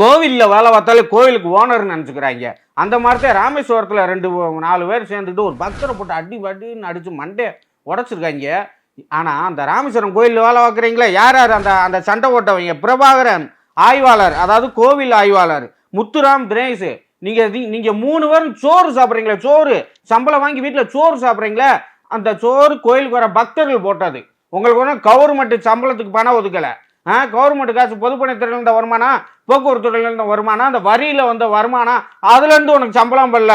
கோவிலில் வேலை பார்த்தாலே கோவிலுக்கு ஓனர்னு நினச்சிக்கிறாங்க. அந்த மாதிரி தான் ராமேஸ்வரத்தில் ரெண்டு நாலு பேர் சேர்ந்துட்டு ஒரு பக்தரை போட்டு அடி பட்டின்னு அடித்து மண்டே உடச்சிருக்காங்க. ஆனால் அந்த ராமேஸ்வரம் கோயிலில் வேலை பார்க்குறீங்களே? யார் யார் அந்த அந்த சண்டை ஓட்டவங்க பிரபாகரன் ஆய்வாளர் அதாவது கோவில் ஆய்வாளர் முத்துராம் தினேஷ். நீங்கள் நீங்கள் மூணு பேரும் சோறு சாப்பிட்றீங்களே சோறு. சம்பளம் வாங்கி வீட்டில் சோறு சாப்பிட்றீங்களே? அந்த சோறு கோயிலுக்கு வர பக்தர்கள் போட்டது. உங்களுக்கு ஒன்றும் கவர்மெண்ட் சம்பளத்துக்கு பணம் ஒதுக்கலை. கவர்மெண்ட் காசு பொதுப்பணித்துறையில் இருந்த வருமானம் போக்குவரத்து துறையில இருந்த வருமானம் அந்த வரியில் வந்த வருமானம் அதுலேருந்து உனக்கு சம்பளம் பண்ணல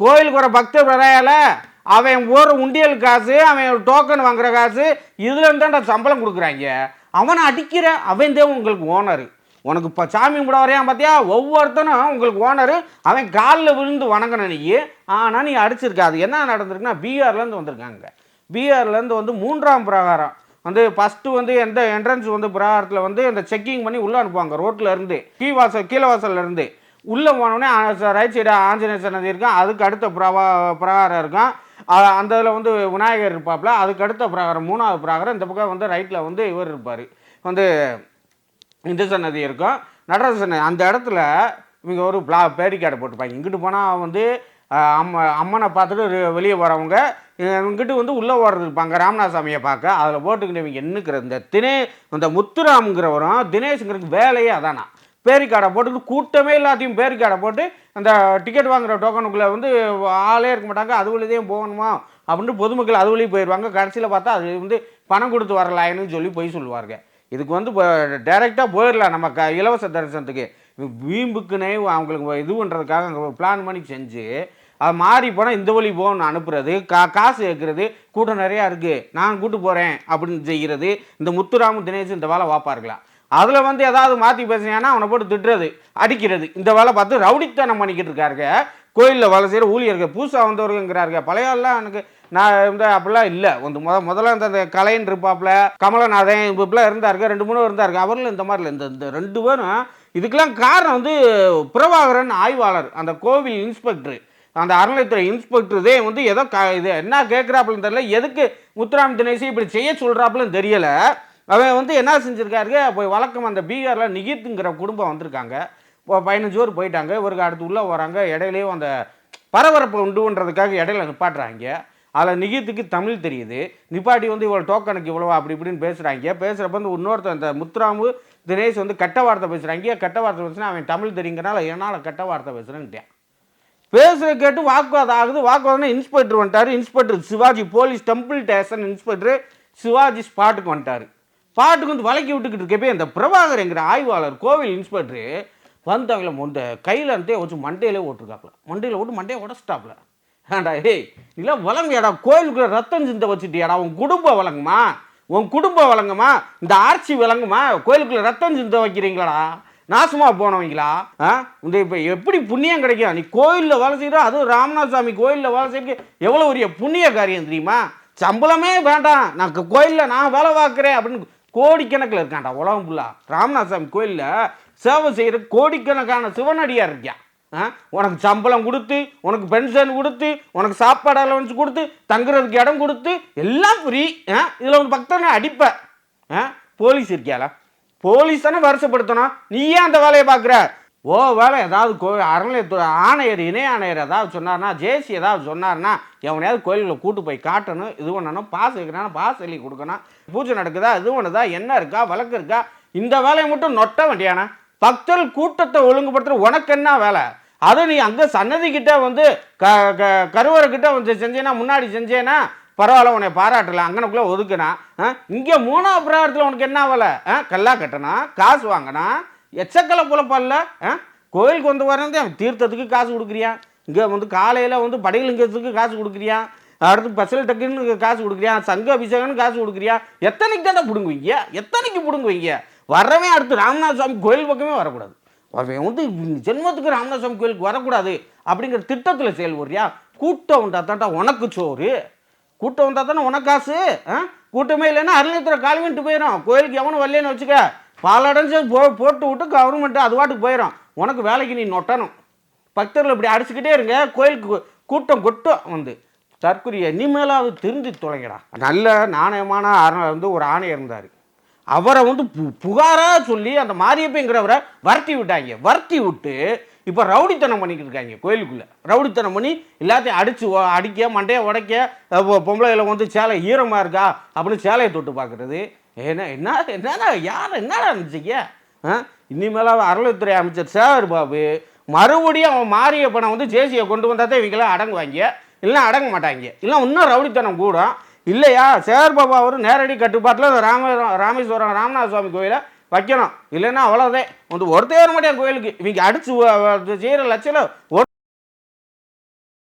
கோயிலுக்கு வர பக்தர் வரையால அவன் ஒரு உண்டியல் காசு அவன் டோக்கன் வாங்குற காசு இதுல இருந்தாண்டா சம்பளம் கொடுக்குறாங்க. அவனை அடிக்கிற அவன் தான் உங்களுக்கு ஓனர் உனக்கு இப்போ சாமி கூட வரையான் பார்த்தியா ஒவ்வொருத்தனும் உங்களுக்கு ஓனரு அவன் காலில் விழுந்து வணங்கணும் நீ. ஆனால் நீ அடிச்சிருக்காது என்ன நடந்திருக்குன்னா பீகார்லேருந்து வந்திருக்காங்க. பிஆர்லேருந்து வந்து மூன்றாம் பிரகாரம். வந்து ஃபஸ்ட்டு வந்து எந்த என்ட்ரன்ஸ் வந்து பிரகாரத்தில் வந்து இந்த செக்கிங் பண்ணி உள்ளே அனுப்புவாங்க. ரோட்டில் இருந்து. கீ வாசல் கீழே வாசல்லேருந்து உள்ளே போனோடனே ரைட் சைடு ஆஞ்சநேயர் சன்னதி இருக்கும் அதுக்கு அடுத்த பிரவா பிரகாரம் இருக்கும் அந்த இதில் வந்து விநாயகர் இருப்பாப்புல அதுக்கு அடுத்த பிரகாரம் மூணாவது பிரகாரம் இந்த பக்கம் வந்து ரைட்டில் வந்து இவர் இருப்பார். வந்து இந்து சன்னதி இருக்கும். நடராஜ சன்னதி. அந்த இடத்துல இவங்க ஒரு பிளா பேடிக்காடை போட்டுப்பாங்க. இங்கிட்டு போனால் வந்து அம்ம அம்மனை பார்த்துட்டு வெளியே வரவங்க இவங்ககிட்ட வந்து உள்ளே ஓடுறது இருப்பாங்க ராமநாத சாமியை பார்க்க. அதில் போட்டுக்கிட்டு இவங்க என்னக்கிற இந்த தினே இந்த முத்துராம்ங்கிறவரும் தினேஷுங்கிறதுக்கு வேலையே அதானா? பேரிக்காடை போட்டுக்கிட்டு கூட்டமே எல்லாத்தையும் பேரிக்காடை போட்டு அந்த டிக்கெட் வாங்குற டோக்கனுக்குள்ளே வந்து ஆளே இருக்க மாட்டாங்க அது வழியதையும் போகணுமா? அப்படின்ட்டு பொதுமக்கள் அது வழி போயிடுவாங்க கடைசியில் பார்த்தா அது வந்து பணம் கொடுத்து வரலாயின்னு சொல்லி போய் சொல்லுவாருங்க. இதுக்கு வந்து டைரெக்டாக போயிடலாம் நம்ம க இலவச தரிசனத்துக்கு. வீம்புக்குன்னே அவங்களுக்கு இது பண்ணுறதுக்காக அங்கே பிளான் பண்ணி செஞ்சு அது மாறி போனால் இந்த வழி போகணும்னு அனுப்புறது கா காசு கேட்குறது கூட்டம் நிறையா இருக்குது நான் கூட்டு போகிறேன் அப்படின்னு செய்கிறது. இந்த முத்துராமு தினேஷ் இந்த வேலை வாப்பார்களாம் அதில் வந்து ஏதாவது மாற்றி பேசினா அவனை போட்டு திட்டுறது அடிக்கிறது. இந்த வேலை பார்த்து ரவுடித்தனம் பண்ணிக்கிட்டு இருக்காருங்க. கோயிலில் வேலை செய்கிற ஊழியர்கள் புதுசாக வந்தவருங்கிறாருங்க. பழையாலாம் எனக்கு நான் வந்து அப்படிலாம் இல்லை. வந்து முத முதல்ல இந்த இந்த கலைன் இருப்பாப்புல கமலநாதன் இப்படிலாம் இருந்தாருங்க. ரெண்டு மூணு இருந்தாருங்க. அவர்களும் இந்த மாதிரி இல்லை இந்த இந்த ரெண்டு பேரும் இதுக்கெல்லாம் காரணம் வந்து பிரபாகரன் ஆய்வாளர் அந்த கோவில் இன்ஸ்பெக்டர். அந்த அறநிலைத்துறை இன்ஸ்பெக்டரே வந்து ஏதோ க இது என்ன கேட்குறாப்புலன்னு தெரியல. எதுக்கு முத்துராம் தினேசி இப்படி செய்ய சொல்கிறாப்புலன்னு தெரியலை. அவன் வந்து என்ன செஞ்சுருக்காருங்க? போய் வழக்கம் அந்த பீகாரில் நிகித்துங்கிற குடும்பம் வந்திருக்காங்க. இப்போ பதினஞ்சு பேர் போயிட்டாங்க. இவருக்கு அடுத்து உள்ளே வராங்க. இடையிலேயே அந்த பரபரப்பு உண்டுன்றதுக்காக இடையில நிப்பாட்டுறாங்க. அதில் நிகித்துக்கு தமிழ் தெரியுது. நிப்பாட்டி வந்து இவ்வளோ டோக்கனுக்கு இவ்வளோ அப்படி இப்படின்னு பேசுகிறாங்க பேசுகிறப்ப வந்து இன்னொருத்தன் இந்த முத்துராமு தினேஷ் வந்து கெட்ட வார்த்தை பேசுகிறாங்க கெட்ட வார்த்தை பேசுனா அவன் தமிழ் தெரியுங்கிறனால என்னால் கெட்ட வார்த்தை பேசுகிறேன்ட்டேன் பேசுகிற கேட்டு வாக்குவாதம் ஆகுது. வாக்குவாதம்னா இன்ஸ்பெக்டர் வந்துட்டார். Inspector Shivaji police temple station inspector Shivaji ஸ்பாட்டுக்கு வந்துட்டார். ஸ்பாட்டுக்கு வந்து வளைக்கி விட்டுக்கிட்டு இருக்கப்பே இந்த பிரபாகர் என்கிற ஆய்வாளர் கோவில் இன்ஸ்பெக்டர் வந்தவங்கள இந்த கையில் இருந்தே வச்சு மண்டையிலே ஓட்டிருக்காப்புல மண்டையில் ஓட்டு மண்டையை உடச்சிட்டாப்புல ஏண்டா ஏய் இல்லை வழங்கியாடா கோயிலுக்குள்ள ரத்தம் சிந்த வச்சுட்டியாடா? உன் குடும்பம் வழங்குமா? உன் குடும்பம் வழங்குமா? இந்த ஆட்சி விளங்குமா கோயிலுக்குள்ள ரத்தம் சிந்த வைக்கிறீங்களாடா? நாசமாக போனவங்களா? ஆ? இந்த இப்போ எப்படி புண்ணியம் கிடைக்கும்? நீ கோயிலில் வேலை செய்கிற அதுவும் ராமநாத சாமி கோயிலில் வேலை செய்யறதுக்கு எவ்வளோ பெரிய புண்ணிய காரியம் தெரியுமா? சம்பளமே வேண்டாம். நான் கோயிலில் நான் வேலை பார்க்குறேன் அப்படின்னு கோடிக்கணக்கில் இருக்கான்டா உலகம் ஃபுல்லாக ராமநாத சாமி கோயிலில் சேவை செய்கிற கோடிக்கணக்கான சிவனடியார் இருக்கியா? ஆ? உனக்கு சம்பளம் கொடுத்து உனக்கு பென்ஷன் கொடுத்து உனக்கு சாப்பாடு அலவன்ஸ் கொடுத்து தங்குறதுக்கு இடம் கொடுத்து எல்லாம் ஃப்ரீ ஆ? இதில் ஒரு பக்தனை அடிப்பேன் ஆ? போலீஸ் இருக்கியாலா போலீஸ் தானே வருஷப்படுத்தணும் நீ ஏன் அந்த வேலையை பார்க்குற. ஓ வேலை ஏதாவது கோ அறநிலையத்துறை ஆணையர் இணை ஆணையர் ஏதாவது சொன்னார்னா ஜேசி ஏதாவது சொன்னார்னா எவனையாவது கோயில்களை கூட்டு போய் காட்டணும் இது பண்ணணும் பாஸ் வைக்கணும் பாஸ் எழுதி கொடுக்கணும் பூஜை நடக்குதா இது பண்ணுதா என்ன இருக்கா வழக்கு இருக்கா இந்த வேலையை மட்டும் நொட்ட வேண்டியானா? பக்தர்கள் கூட்டத்தை ஒழுங்குபடுத்துற உனக்கு என்ன வேலை? அதை நீ அங்கே சன்னதி கிட்ட வந்து க க கருவறை கிட்ட வந்து செஞ்சேன்னா முன்னாடி செஞ்சேன்னா பரவாயில்ல உன்னை பாராட்டலாம் அங்கனக்குள்ளே ஒதுக்குனா இங்கே மூணாவது பிரகாரத்தில் உனக்கு என்ன ஆகலை கல்லா கட்டணா காசு வாங்கினா எச்சக்கலை புலப்பல்ல ஆ? கோயிலுக்கு வந்து வரது தீர்த்தத்துக்கு காசு கொடுக்குறியா? இங்கே வந்து காலையில் வந்து படையலிங்கத்துக்கு காசு கொடுக்குறியா? அடுத்து பசல் டக்குன்னு காசு கொடுக்குறியா? சங்க அபிஷேகம்னு காசு கொடுக்குறியா? எத்தனைக்கு தானே பிடுங்குவீங்க? எத்தனைக்கு பிடுங்குவீங்க? வரவே அடுத்து ராமநாத சுவாமி கோயில் பக்கமே வரக்கூடாது. அவன் வந்து ஜென்மத்துக்கு ராமநாத சுவாமி கோயிலுக்கு வரக்கூடாது அப்படிங்கிற திட்டத்தில் செயல்படுறியா? கூட்டம் வந்தால் உனக்கு சோறு? கூட்டம் வந்தால் தானே உனக்கு காசு? ஆ? கூட்டமே இல்லைன்னா அருளத்துறை கால்வெண்ட்டு போயிடும் கோயிலுக்கு எவனும் வரலன்னு வச்சுக்க. பாலடைஞ்சு போ போட்டு விட்டு கவர்மெண்ட்டு அது வாட்டுக்கு போயிடும் உனக்கு வேலைக்கு நீ நொட்டணும். பக்தர்கள் இப்படி அடிச்சுக்கிட்டே இருங்க. கோயிலுக்கு கூட்டம் கொட்டும் வந்து. தற்குரிய இனிமேலாவது திருந்தி தொலைங்கடா. நல்ல நாணயமான அரண வந்து ஒரு ஆணையர் இருந்தார். அவரை வந்து பு புகாராக சொல்லி அந்த மாரியப்பங்கிறவரை வரட்டி விட்டாங்க. வரட்டி விட்டு இப்போ ரவுடித்தனம் பண்ணிக்கிட்டு இருக்காங்க கோயிலுக்குள்ளே. ரவுடித்தனம் பண்ணி எல்லாத்தையும் அடித்து அடிக்க மண்டையை உடைக்க அப்போ பொம்பளைகளை வந்து சேலை ஈரமாக இருக்கா அப்படின்னு சேலையை தொட்டு பார்க்குறது ஏன்னா என்ன என்னடா யார் என்னடா இருந்துச்சிங்க ஆ? இனிமேல் அறநிலைத்துறை அமைச்சர் சேகர் பாபு மறுபடியும் அவன் மாரியப்பனை வந்து ஜேசியை கொண்டு வந்தால் தான் இவங்களாம் அடங்குவாங்க. இல்லைன்னா அடங்க மாட்டாங்க. இல்லை இன்னும் ரவுடித்தனம் கூடும். இல்லையா? சேகர் பாபா அவர் நேரடி கட்டுப்பாட்டில் ராம ராமேஸ்வரம் ராமநாத சுவாமி கோயிலை வைக்கணும். இல்லைன்னா அவ்வளோதான் வந்து ஒருத்தே வர மாட்டேன் கோயிலுக்கு இவங்க அடிச்சு செய்கிற லட்சம்